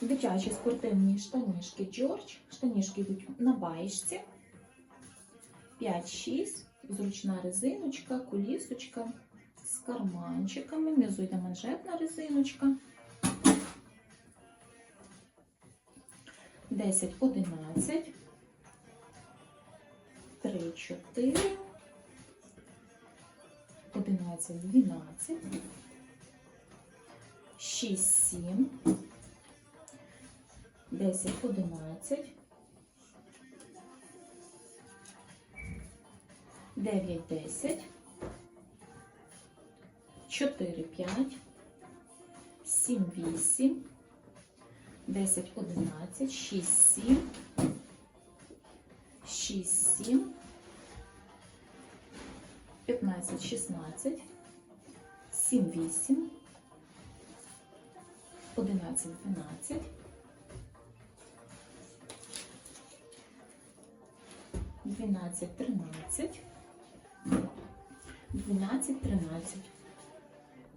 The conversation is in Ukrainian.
Дитячі спортивні штанішки Джордж. Штанішки йдуть на баєчці. 5-6. Зручна резиночка, кулісочка з карманчиками. Внизу йде манжетна резиночка. 10, 11. 3, 4. 11, 12. 6, 7. 10, 11. 9, 10. 4, 5. 7, 8. 10, 11, 6, 7. 6, 7. 15, 16. 7, 8. 11, 12. 12, 13, 12, 13.